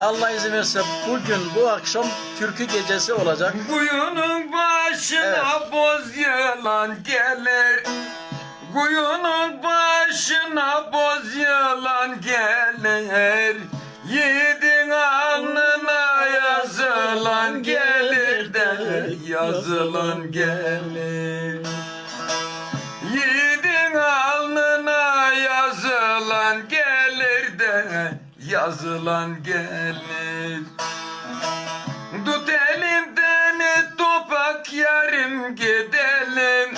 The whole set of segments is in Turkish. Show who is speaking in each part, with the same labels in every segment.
Speaker 1: Allah izin verirse bugün bu akşam türkü gecesi olacak.
Speaker 2: Kuyunun başına boz yılan gelir. Kuyunun başına boz yılan gelir. Yiğidin alnına yazılan gelir de Yazılan gelir. Yiğidin alnına yazılan gelir Yazılan gelir. Tut elimden topak yarım gidelim.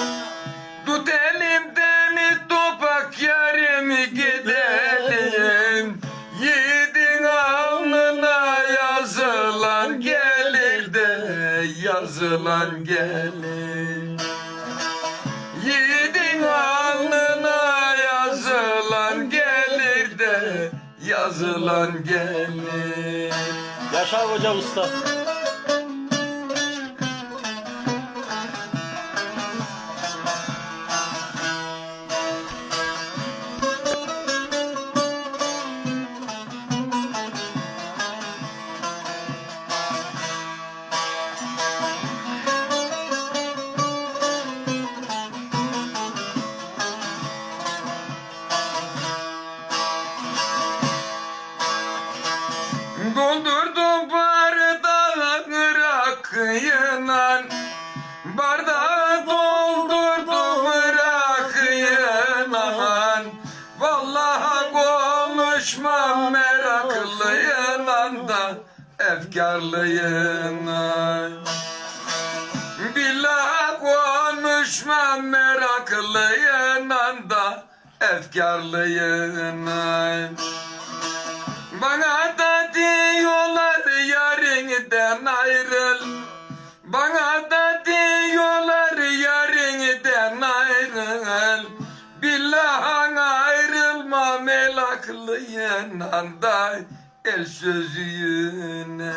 Speaker 2: Tut elimden topak yarım gidelim. Yiğidin alnına yazılan gelir de Yazılan gelir Yazılan gelir
Speaker 1: Yaşar Hoca Usta.
Speaker 2: Konuşmam meraklıyla da Efkarlıyla Billah konuşmam meraklıyla da Efkarlıyla bana da diyorlar yarından ayrıl Bana da melaklı yanında El sözüne